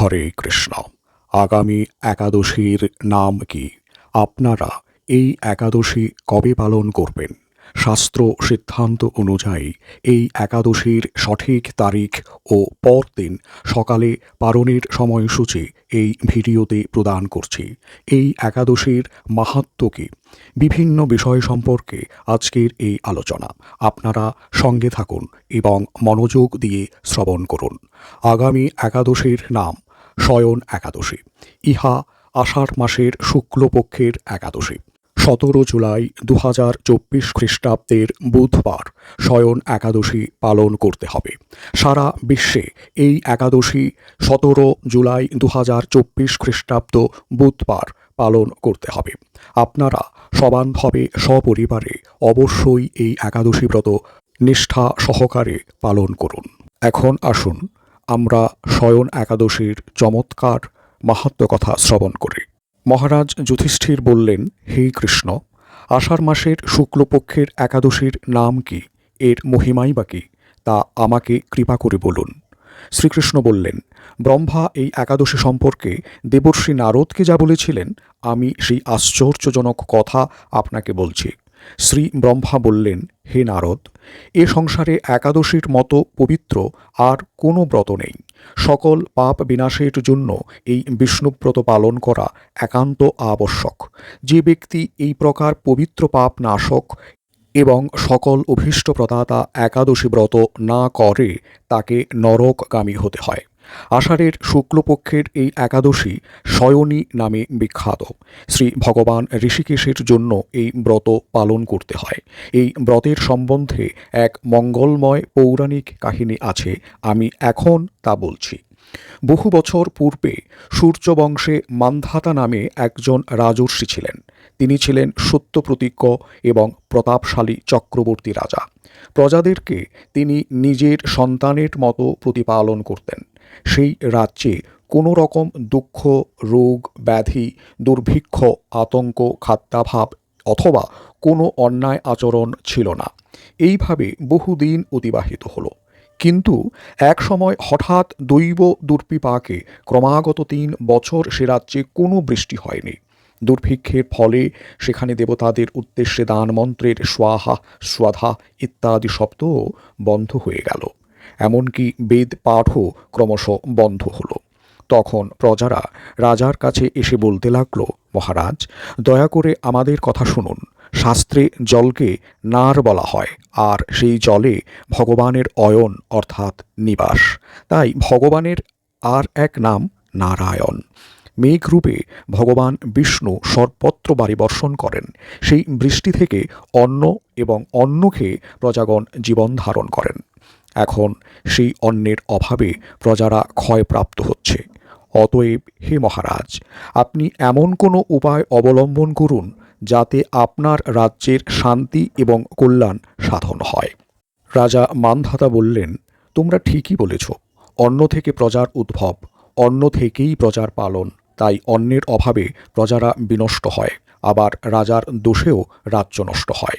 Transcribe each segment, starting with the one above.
হরে কৃষ্ণ। আগামী একাদশীর নাম কি? আপনারা এই একাদশী কবে পালন করবেন? শাস্ত্র সিদ্ধান্ত অনুযায়ী এই একাদশীর সঠিক তারিখ ও পরদিন সকালে পালনের সময়সূচি এই ভিডিওতে প্রদান করছি। এই একাদশীর মাহাত্ম্য কী? বিভিন্ন বিষয় সম্পর্কে আজকের এই আলোচনা। আপনারা সঙ্গে থাকুন এবং মনোযোগ দিয়ে শ্রবণ করুন। আগামী একাদশীর নাম শয়ন একাদশী, ইহা আষাঢ় মাসের শুক্লপক্ষের একাদশী। সতেরো জুলাই দু হাজার চব্বিশ খ্রিস্টাব্দের বুধবার শয়ন একাদশী পালন করতে হবে। সারা বিশ্বে এই একাদশী সতেরো জুলাই দু হাজার চব্বিশ খ্রিস্টাব্দ বুধবার পালন করতে হবে। আপনারা সবান্ধবে সপরিবারে অবশ্যই এই একাদশী ব্রত নিষ্ঠা সহকারে পালন করুন। এখন আসুন আমরা শয়ন একাদশীর চমৎকার মাহাত্ম্য কথা শ্রবণ করি। মহারাজ যুধিষ্ঠির বললেন, হে কৃষ্ণ, আষাঢ় মাসের শুক্লপক্ষের একাদশীর নাম কি? এর মহিমাই বা কি? তা আমাকে কৃপা করে বলুন। শ্রীকৃষ্ণ বললেন, ব্রহ্মা এই একাদশী সম্পর্কে দেবর্ষী নারদকে যা বলেছিলেন, আমি সেই আশ্চর্যজনক কথা আপনাকে বলছি। শ্রী ব্রহ্মা বললেন, হে নারদ, এ সংসারে একাদশীর মতো পবিত্র আর কোনো ব্রত নেই। সকল পাপ বিনাশের জন্য এই বিষ্ণুব্রত পালন করা একান্ত আবশ্যক। যে ব্যক্তি এই প্রকার পবিত্র পাপ নাশক এবং সকল অভীষ্ট প্রদাতা একাদশী ব্রত না করে, তাকে নরকগামী হতে হয়। আষাঢ়ের শুক্লপক্ষের এই একাদশী শয়নী নামে বিখ্যাত। শ্রী ভগবান ঋষিকেশের জন্য এই ব্রত পালন করতে হয়। এই ব্রতের সম্বন্ধে এক মঙ্গলময় পৌরাণিক কাহিনী আছে, আমি এখন তা বলছি। বহু বছর পূর্বে সূর্যবংশে মান্ধাতা নামে একজন রাজর্ষি ছিলেন। তিনি ছিলেন সত্যপ্রতিজ্ঞ এবং প্রতাপশালী চক্রবর্তী রাজা। প্রজাদেরকে তিনি নিজের সন্তানের মতো প্রতিপালন করতেন। সেই রাজ্যে কোনো রকম দুঃখ, রোগ, ব্যাধি, দুর্ভিক্ষ, আতঙ্ক, খাদ্যাভাব অথবা কোনো অন্যায় আচরণ ছিল না। এইভাবে বহুদিন অতিবাহিত হলো। কিন্তু এক সময় হঠাৎ দৈব দুর্বিপাকে ক্রমাগত তিন বছর সে রাজ্যে কোনো বৃষ্টি হয়নি। দুর্ভিক্ষের ফলে সেখানে দেবতাদের উদ্দেশ্যে দান মন্ত্রের স্বাহা, স্বাধা ইত্যাদি শব্দও বন্ধ হয়ে গেল। এমনকি বেদ পাঠও ক্রমশ বন্ধ হলো। তখন প্রজারা রাজার কাছে এসে বলতে লাগল, মহারাজ, দয়া করে আমাদের কথা শুনুন। শাস্ত্রে জলকে নার বলা হয়, আর সেই জলে ভগবানের অয়ন অর্থাৎ নিবাস। তাই ভগবানের আর এক নাম নারায়ণ। মেঘরূপে ভগবান বিষ্ণু সর্বত্র বাড়ি বর্ষণ করেন। সেই বৃষ্টি থেকে অন্ন এবং অন্ন খেয়ে প্রজাগণ জীবন ধারণ করেন। এখন সেই অন্নের অভাবে প্রজারা ক্ষয়প্রাপ্ত হচ্ছে। অতএব হে মহারাজ, আপনি এমন কোনো উপায় অবলম্বন করুন যাতে আপনার রাজ্যের শান্তি এবং কল্যাণ সাধন হয়। রাজা মানধাতা বললেন, তোমরা ঠিকই বলেছ অন্ন থেকে প্রজার উদ্ভব অন্ন থেকেই প্রজার পালন, তাই অন্যের অভাবে প্রজারা বিনষ্ট হয়, আবার রাজার দোষেও রাজ্য নষ্ট হয়।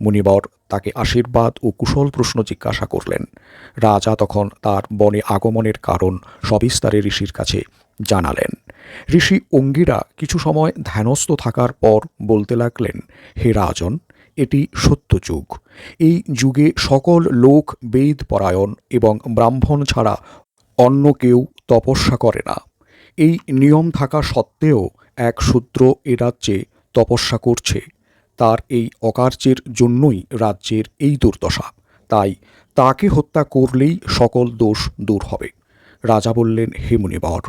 মুনিবর তাকে আশীর্বাদ ও কুশল প্রশ্ন জিজ্ঞাসা করলেন। রাজা তখন তার বনে আগমনের কারণ সবিস্তারে ঋষির কাছে জানালেন। ঋষি অঙ্গিরা কিছু সময় ধ্যানস্থ থাকার পর বলতে লাগলেন, হে রাজন, এটি সত্য যুগ। এই যুগে সকল লোক বেদ পরায়ণ এবং ব্রাহ্মণ ছাড়া অন্য কেউ তপস্যা করে না। এই নিয়ম থাকা সত্ত্বেও এক সূত্র এ রাজ্যে তপস্যা করছে। তার এই অকার্যের জন্যই রাজ্যের এই দুর্দশা। তাই তাকে হত্যা করলেই সকল দোষ দূর হবে। রাজা বললেন, হে মুনিবর,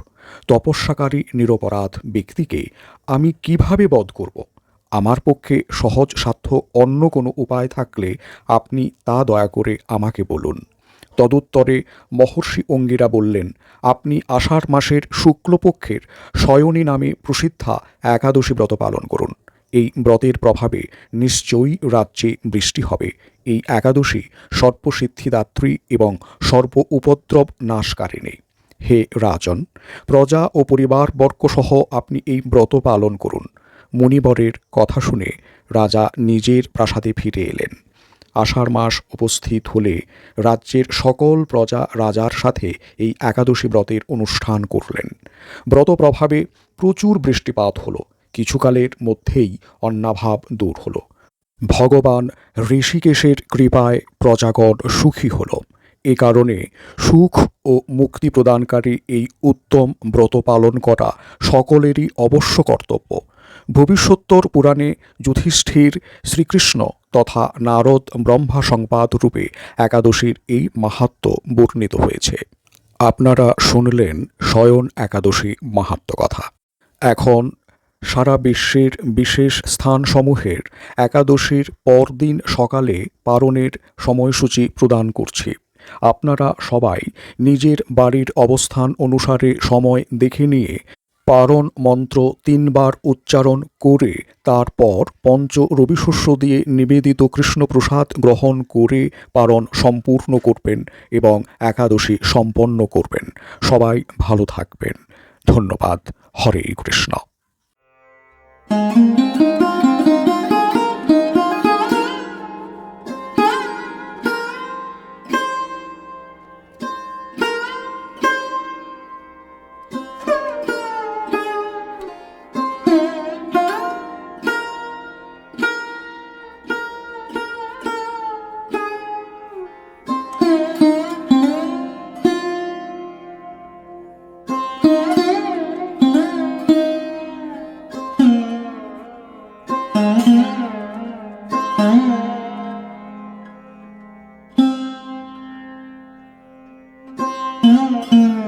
তপস্যাকারী নিরপরাধ ব্যক্তিকে আমি কীভাবে বধ করব? আমার পক্ষে সহজ সাধ্য অন্য কোনো উপায় থাকলে আপনি তা দয়া করে আমাকে বলুন। তদুত্তরে মহর্ষি অঙ্গিরা বললেন, আপনি আষাঢ় মাসের শুক্লপক্ষের শয়নী নামে প্রসিদ্ধা একাদশী ব্রত পালন করুন। এই ব্রতের প্রভাবে নিশ্চয়ই রাজ্যে বৃষ্টি হবে। এই একাদশী সর্পসিদ্ধিদাত্রী এবং সর্প উপদ্রব নাশকারিণী। হে রাজন, প্রজা ও পরিবার পরিবারবর্গসহ আপনি এই ব্রত পালন করুন। মুনিবরের কথা শুনে রাজা নিজের প্রাসাদে ফিরে এলেন। আষাঢ় মাস উপস্থিত হলে রাজ্যের সকল প্রজা রাজার সাথে এই একাদশী ব্রতের অনুষ্ঠান করলেন। ব্রত প্রভাবে প্রচুর বৃষ্টিপাত হলো। কিছুকালের মধ্যেই অন্নাভাব দূর হল। ভগবান ঋষিকেশের কৃপায় প্রজাগণ সুখী হল। এ কারণে সুখ ও মুক্তি প্রদানকারী এই উত্তম ব্রত পালন করা সকলেরই অবশ্য কর্তব্য। ভবিষ্যত্তর পুরাণে যুধিষ্ঠির শ্রীকৃষ্ণ তথা নারদ ব্রহ্মা সংবাদ রূপে একাদশীর এই মাহাত্ম বর্ণিত হয়েছে। আপনারা শুনলেন শয়ন একাদশী মাহাত্ম কথা। এখন সারা বিশ্বের বিশেষ স্থানসমূহের একাদশীর পরদিন সকালে পালনের সময়সূচি প্রদান করছি। আপনারা সবাই নিজের বাড়ির অবস্থান অনুসারে সময় দেখে নিয়ে পারণ মন্ত্র তিনবার উচ্চারণ করে তারপর পঞ্চ রবিশস্য দিয়ে নিবেদিত কৃষ্ণপ্রসাদ গ্রহণ করে পারণ সম্পূর্ণ করবেন এবং একাদশী সম্পন্ন করবেন। সবাই ভালো থাকবেন। ধন্যবাদ। হরে কৃষ্ণ। Thank you. Mm-hmm.